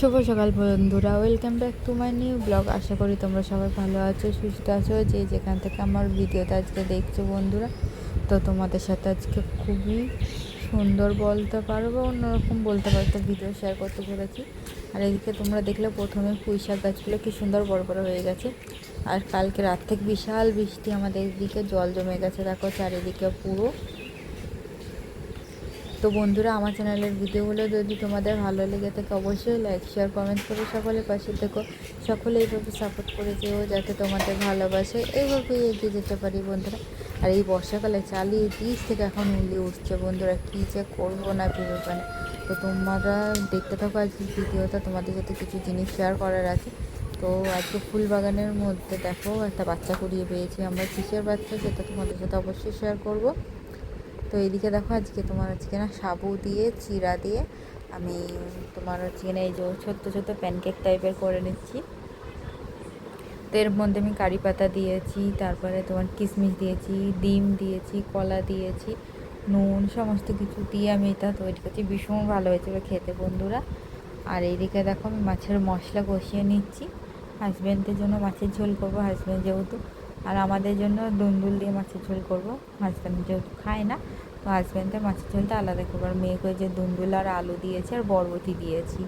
শুভ সকাল বন্ধুরা welcome back to my new blog আশা করি তোমরা সবাই ভালো আছো, সুস্থ আছো, যে যেখান থেকে আমার ভিডিওটা আজকে দেখছ বন্ধুরা। তো তোমাদের সাথে আজকে খুবই সুন্দর বলতে পারো বা অন্যরকম বলতে পারো তো ভিডিও শেয়ার করতে পেরেছি। আর এদিকে তোমরা দেখলে প্রথমে পুঁই শাক গাছগুলো কি সুন্দর বড় বড় হয়ে গেছে। আর কালকে রাত থেকে বিশাল বৃষ্টি আমাদের এদিকে, জল জমে গেছে, দেখো চারিদিকে পুরো। তো বন্ধুরা, আমার চ্যানেলের ভিডিওগুলো যদি তোমাদের ভালো লেগে থাকে, অবশ্যই লাইক শেয়ার কমেন্ট করে সকলের পাশে থেকো। সকলে এইভাবে সাপোর্ট করে যেও, যাতে তোমাদের ভালোবাসে এইভাবেই এগিয়ে যেতে পারি বন্ধুরা। আর এই বর্ষাকালে চালিয়ে তিরিশ থেকে এখন উলি উঠছে বন্ধুরা, কী যে করব না ভেবে পারে তো তোমরা দেখতে থাকো আজকে ভিডিওটা, তোমাদের সাথে কিছু জিনিস শেয়ার করার আছে। তো আজকে ফুল বাগানের মধ্যে দেখো, একটা বাচ্চা কুড়িয়ে পেয়েছি আমরা। কিসের বাচ্চা সেটা তোমাদের সাথে অবশ্যই শেয়ার করব। তো এইদিকে দেখো আজকে তোমার আজকে না সাবু দিয়ে, চিরা দিয়ে আমি তোমার হচ্ছে না এই যে ছোট্ট ছোট্ট প্যানকেক টাইপের করে নিচ্ছি। তো এর মধ্যে আমি কারি পাতা দিয়েছি, তারপরে তোমার কিশমিশ দিয়েছি, ডিম দিয়েছি, কলা দিয়েছি, নুন সমস্ত কিছু দিয়ে আমি এটা তৈরি করছি। ভীষণ ভালো হয়েছিল খেতে বন্ধুরা। আর এইদিকে দেখো আমি মাছের মশলা কষিয়ে নিচ্ছি। হাজব্যান্ডের জন্য মাছের ঝোল করব হাজব্যান্ড যেহেতু। আর আমাদের জন্য দুন্দুল দিয়ে মাছের ঝোল করব হাজব্যান্ড যেহেতু খায় না হাজব্যান্ডের মাছের ঝোলটা আলাদা করব। আর মেয়েকে যে দুন্দুল আর আলু দিয়েছি আর বরবটি দিয়েছি।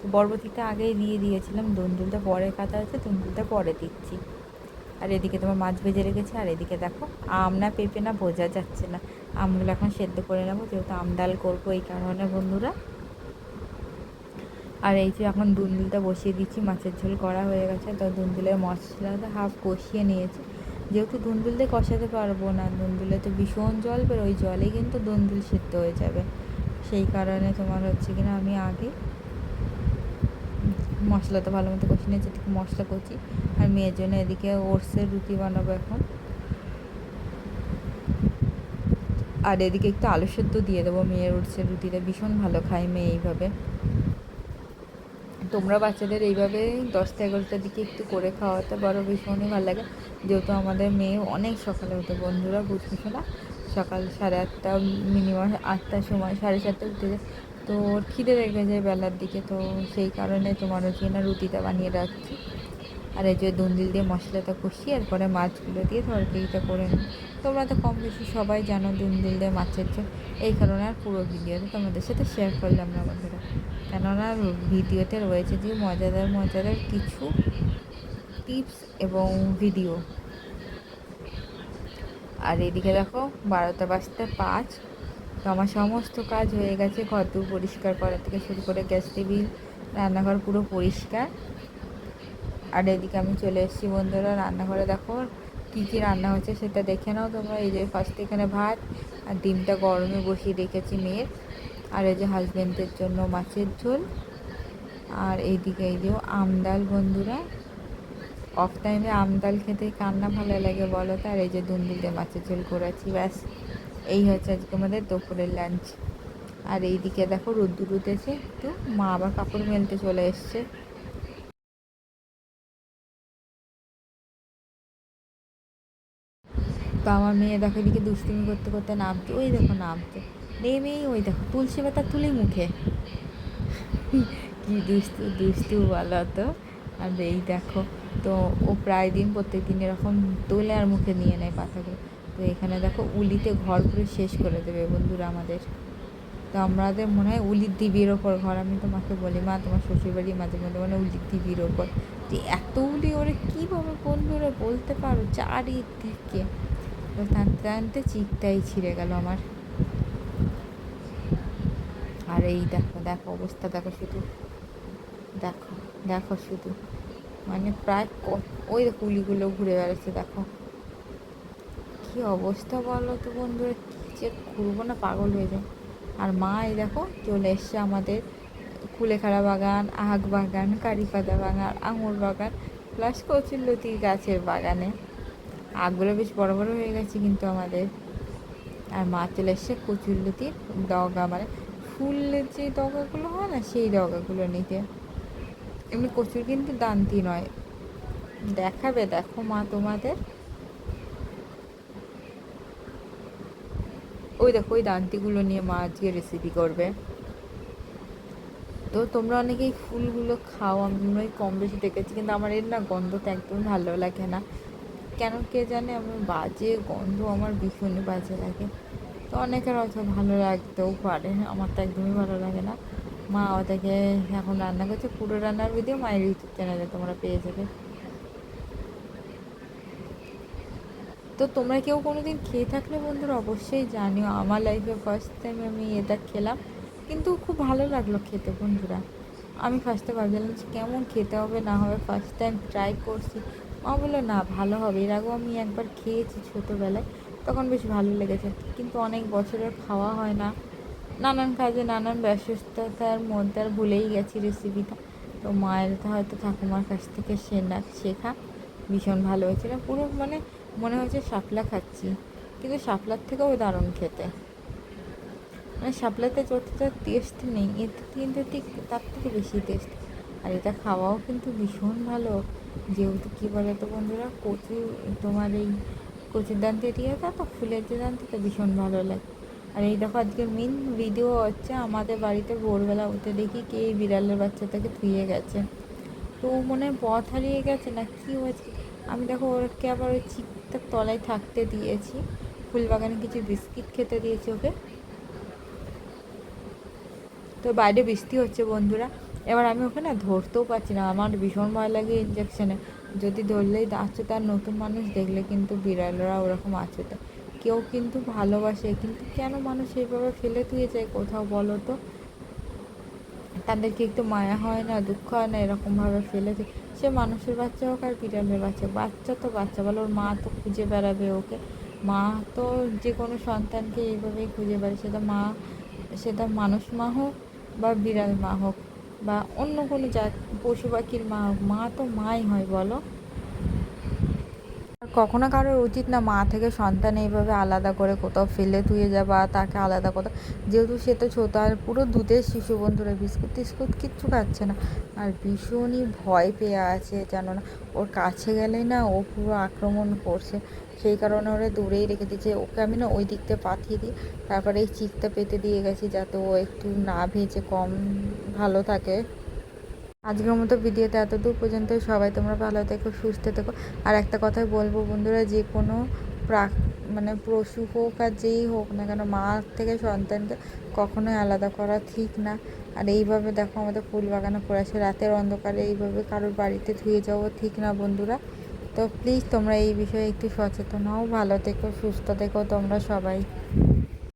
তো বরবটিটা আগেই দিয়ে দিয়েছিলাম, দুন্দুলটা পরে কাটা আছে দুন্দুলটা পরে দিচ্ছি। আর এদিকে তোমার মাছ ভেজে রেখেছি, আর এদিকে দেখো, আম না পেঁপে না বোঝা যাচ্ছে না। আমগুলো এখন সেদ্ধ করে নেব, যেহেতু আম ডাল করব এই কারণে বন্ধুরা। আর এই যে এখন দুন্দুলটা বসিয়ে দিচ্ছি, মাছের ঝোল করা হয়ে গেছে। তো দুন্দুলের মশলাটা হাফ কষিয়ে নিয়েছি। যেহেতু দুন্দুল দিয়ে কষাতে পারব না, দুন্দুলে তো ভীষণ জল বের ওই জলে কিন্তু দুন্দুল সিদ্ধ হয়ে যাবে। সেই কারণে তোমার হচ্ছে কিনা আমি আগে মশলাটা ভালো মতো কষিয়ে নিয়েছি এদিকে মশলা করছি আর মেয়ের জন্য এদিকে ওটসের রুটি বানাবো এখন। আর এদিকে একটু আলু সেদ্ধ দিয়ে দেবো, মেয়ের ওটসের রুটিটা ভীষণ ভালো খায় মেয়ে এইভাবে। তোমরা বাচ্চাদের এইভাবে দশটা এগারোটার দিকে একটু করে খাওয়াতে পারো ভীষণই ভালো লাগে। যেহেতু আমাদের মেয়ে অনেক সকালে হতো বন্ধুরা ঘুরতে না? সকাল সাড়ে আটটা মিনিমাম আটটার সময়, সাড়ে সাতটা উঠে যায়। তো খিদে লেগে যায় বেলার দিকে, তো সেই কারণে তোমার না রুটিটা বানিয়ে রাখছি। আর এই যে দুন্দিল দিয়ে মশলাটা কষিয়ে এরপরে মাছগুলো দিয়ে তরকারিটা করে নিই। তোমরা তো কম বেশি সবাই জানো দুন্দিল দিয়ে মাছের ঝোল। এই কারণে আর পুরো ভিডিওতে তোমাদের সাথে শেয়ার করলাম না বন্ধুরা। কেননা ভিডিওতে রয়েছে যে মজাদার মজাদার কিছু টিপস এবং ভিডিও আর এদিকে দেখো, বারোটা বাজতে পাঁচ। তো আমার সমস্ত কাজ হয়ে গেছে, ঘর পরিষ্কার করা থেকে শুরু করে গ্যাস টেবিল, রান্নাঘর পুরো পরিষ্কার। আর এদিকে আমি চলে এসেছি বন্ধুরা, রান্নাঘরে দেখো কী কী রান্না হচ্ছে সেটা দেখে নাও তোমরা। এই যে ফার্স্ট এখানে ভাত আর ডিমটা গরমে বসিয়ে রেখেছি মেয়ের। আর এই যে হাজব্যান্ডের জন্য মাছের ঝোল। আর এইদিকে এই যে আমডাল বন্ধুরা। অফ টাইমে আমডাল খেতে কান্না ভালো লাগে বলো তো? আর এই যে দুন্দুলতে মাছের ঝোল করেছি, ব্যাস। এই হচ্ছে আজকে আমাদের দুপুরের লাঞ্চ আর এইদিকে দেখো রোদ্দুর উঠেছে, একটু মা আবার কাপড় মেলতে চলে এসছে। তো আমার মেয়ে দেখো এদিকে দুষ্টুমি করতে করতে নামছে। ওই দেখো নামছে। নেমেই ওই দেখো, তুলসী পাতা তুলে মুখে। কি দুষ্টু দুষ্টু বলো তো। আর এই দেখো, তো ও প্রায় দিন প্রত্যেক দিন এরকম তোলে আর মুখে নিয়ে নেয় পাতাগুলো তো এখানে দেখো উলিতে ঘর পুরো শেষ করে দেবে বন্ধুরা আমাদের। তো আমাদের মনে হয় উলির দিবির ওপর ঘর, আমি তোমাকে বলি মা, তোমার শ্বশুরবাড়ি মাঝে মধ্যে মানে উলির দিবির ওপর। যে এত উলি, ওরে কীভাবে বন্ধুরা বলতে পারো, চারিদিকে। টানতে টানতে চিকটাই ছিঁড়ে গেল আমার। আর এই দেখো দেখো অবস্থা, দেখো শুধু। দেখো দেখো শুধু। মানে প্রায় ওই কুলিগুলো ঘুরে বেড়াচ্ছে, দেখো। কি অবস্থা বলো তো বন্ধুরা যে ঘুরবো না, পাগল হয়ে যায়। আর মা এই দেখো চলে এসছে আমাদের কুলেখাড়া বাগান আগ বাগান, কারিপাতা বাগান, আঙুর বাগান প্লাস কচুরলতি গাছের বাগানে। আগগুলো বেশ বড় বড় হয়ে গেছে কিন্তু আমাদের। আর মা চলে এসছে কচুরলতির ডগা মানে ফুলের যে ডগাগুলো হয় না, সেই ডগাগুলো নিতে। এমনি কচুর কিন্তু দান্তি নয়। দেখাবে, দেখো মা তোমাদের। ওই দেখো, ওই দান্তিগুলো নিয়ে মা আজকে রেসিপি করবে। তো তোমরা অনেকেই ফুলগুলো খাও, আমি কম বেশি দেখেছি, কিন্তু আমার এর না গন্ধটা একদম ভালো লাগে না। কেন কে জানে, আমার বাজে গন্ধ আমার ভীষণই বাজে লাগে। তো অনেকের হয়তো ভালো লাগতেও পারে, আমার তো একদমই ভালো লাগে না। মা ওটাকে এখন রান্না করছে, পুরো রান্নার ভিডিও মায়ের ইউটিউব চ্যানেলে তোমরা পেয়ে যাবে। তো তোমরা কেউ কোনো দিন খেয়ে থাকলে বন্ধুরা অবশ্যই জানিও, আমার লাইফে ফার্স্ট টাইম আমি এটা খেলাম। কিন্তু খুব ভালো লাগল খেতে বন্ধুরা। আমি ফার্স্টে ভাবছিলাম কেমন খেতে হবে, না হবে ফার্স্ট টাইম ট্রাই করছি। মা বলল, না, ভালো হবে। এর আগেও আমি একবার খেয়েছি ছোটোবেলায়, তখন বেশ ভালো লেগেছে। কিন্তু অনেক বছরের খাওয়া হয় না। নানান কাজে নানান ব্যস্ততার মধ্যে আর ভুলেই গেছি রেসিপিটা তো মায়ের তো হয়তো ঠাকুমার কাছ থেকে সেনা, শেখা। ভীষণ ভালো হয়েছিল পুরো মানে মনে হয়েছে শাপলা খাচ্ছি। কিন্তু শাপলার থেকেও দারুণ খেতে। মানে শাপলাতে যতটা টেস্ট নেই এতে কিন্তু ঠিক তার থেকে বেশি টেস্ট আর এটা খাওয়াও কিন্তু ভীষণ ভালো। যেহেতু কী বলে তো বন্ধুরা, কচু, তোমার এই কচুর দান্তে দিয়ে তো, ফুলের যে দান্তিটা ভীষণ ভালো লাগে। আর এই দেখো আজকে মেন ভিডিও হচ্ছে আমাদের বাড়িতে ভোরবেলা উঠে দেখি কে এই বিড়ালের বাচ্চাটাকে ধুয়ে গেছে। তো ও মনে হয় পথ হারিয়ে গেছে না কী হয়েছে? আমি দেখো ওকে আবার ওই চিকটার তলায় থাকতে দিয়েছি। ফুলবাগানে কিছু বিস্কিট খেতে দিয়েছি ওকে। তো বাইরে বৃষ্টি হচ্ছে বন্ধুরা। এবার আমি ওকে না ধরতেও পারছি না। আমার ভীষণ ভয় লাগে ইঞ্জেকশনে যদি ধরলেই আছো তার নতুন মানুষ দেখলে কিন্তু বিড়ালরা ওরকম আছে তো। কেউ কিন্তু ভালোবাসে, কিন্তু কেন মানুষ এইভাবে ফেলে তুই যায় কোথাও বলো তো? তাদেরকে একটু মায়া হয় না, দুঃখ হয় না এরকমভাবে ফেলে তুই সে মানুষের বাচ্চা হোক আর বিড়ালের বাচ্চা বাচ্চা তো বাচ্চা। বলো, ওর মা তো খুঁজে বেড়াবে ওকে। মা তো যে কোনো সন্তানকে এইভাবেই খুঁজে বেড়ায়। সেটা মা সেটা মানুষ মা হোক বা বিড়াল মা হোক। বা অন্য কোনো জাত পশু পাখির মা মা তো মাই হয় বলো। কখনো কারোর উচিত না মা থেকে সন্তান এইভাবে আলাদা করে কোথাও ফেলে ধুয়ে যাবা তাকে আলাদা কোথাও যেহেতু সে তো ছোটো, আর পুরো দুধের শিশু বন্ধুরা বিস্কুট টিস্কুট কিচ্ছু খাচ্ছে না। আর ভীষণই ভয় পেয়ে আছে জানো না, ওর কাছে গেলেই না ও পুরো আক্রমণ করছে। সেই কারণে ওরা দূরেই রেখে দিয়েছে। ওকে আমি না ওই দিকটা পাঠিয়ে দিই, তারপরে এই চিকটা পেতে দিয়ে গেছি যাতে ও একটু না ভেজে কম ভালো থাকে। আজকের মতো ভিডিওতে এতদূর পর্যন্ত সবাই তোমরা ভালো থেকো, সুস্থ থেকো। আর একটা কথাই বলব বন্ধুরা, যে কোনো প্রাক মানে পশু হোক আর যেই হোক না কেন, মা থেকে সন্তানকে কখনোই আলাদা করা ঠিক না। আর এইভাবে দেখো আমাদের ফুল বাগানে পড়েছে রাতের অন্ধকারে এইভাবে কারোর বাড়িতে ধুয়ে যাওয়া ঠিক না বন্ধুরা। তো প্লিজ তোমরা এই বিষয়ে একটু সচেতন হও, ভালো থেকো, সুস্থ থেকো তোমরা সবাই।